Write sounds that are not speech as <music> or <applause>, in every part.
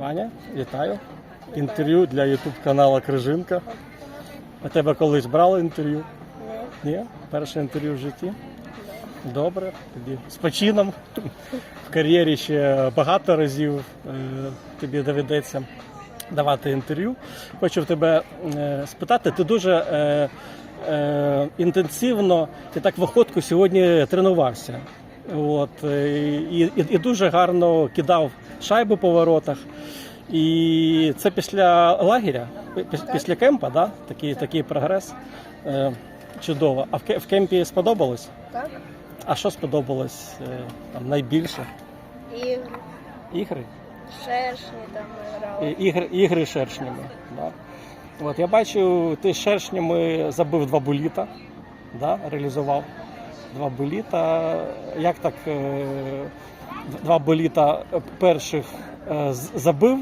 Ваня, вітаю. Інтерв'ю для YouTube каналу Крижинка. А тебе колись брали інтерв'ю? Ні? Перше інтерв'ю в житті? Добре, тоді з почином. В кар'єрі ще багато разів е, тобі доведеться давати інтерв'ю. Хочу в тебе е, спитати, ти дуже е, інтенсивно, ти так в охотку сьогодні тренувався. От, е, і, і, і дуже гарно кидав шайбу по воротах. І це після лагеря, після кемпа, да? такий, такий прогрес. Е, чудово. А в, кемпі сподобалось? Так? А що сподобалось е, там, найбільше? І Ігри? шершні там грали. Ігри, ігри шершнями. Да? От, я бачу, ти шершнями забив два буліта, да? реалізував два буліта. Як так е, два буліта перших е, забив?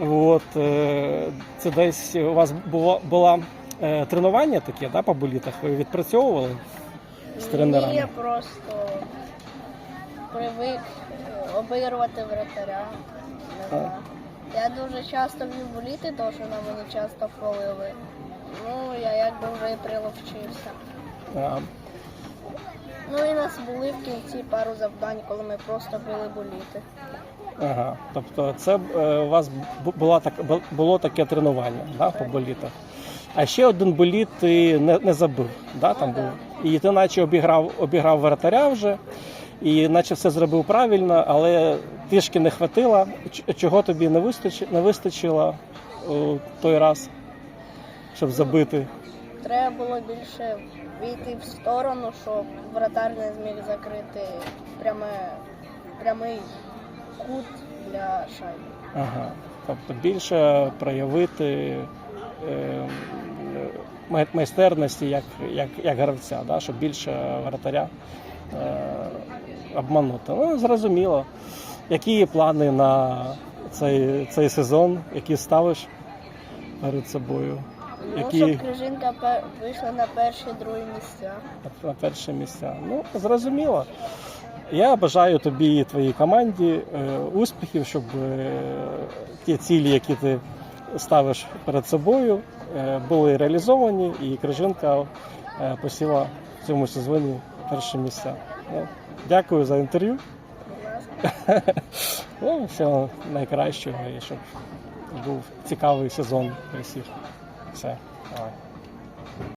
От, е, це десь у вас було, було тренування таке да, по булітах? Ви відпрацьовували з тренерами? Ні, я просто привик обігрувати вратаря. Я дуже часто вів боліти, тому що на мені часто хвалили. Ну, я якби вже і приловчився. Ну і нас були в кінці пару завдань, коли ми просто били боліти. Ага, тобто це е, у вас бу- була так, було таке тренування да, по болітах. А ще один боліт ти не, не забив, да, там був. І ти наче обіграв, обіграв воротаря вже, і наче все зробив правильно, але трішки не хватило. Чого тобі не вистачило, не вистачило у той раз, щоб забити? Треба було більше війти в сторону, щоб вратар не зміг закрити пряме, прямий кут для шайби. Ага. Тобто більше проявити е, майстерності як, як, як гравця, да? щоб більше воротаря е, обманути. Ну, зрозуміло. Які плани на цей, цей сезон, які ставиш перед собою? Ну, щоб Крижинка вийшла на перші другі місця. на перші місця? Ну, зрозуміло. Я бажаю тобі і твоїй команді е, успіхів, щоб е, ті цілі, які ти ставиш перед собою, е, були реалізовані, і Крижинка посіла в цьому сезоні перші місця. Ну, дякую за інтерв'ю. <laughs> Ну, всього найкращого і щоб був цікавий сезон для всіх. So, bye.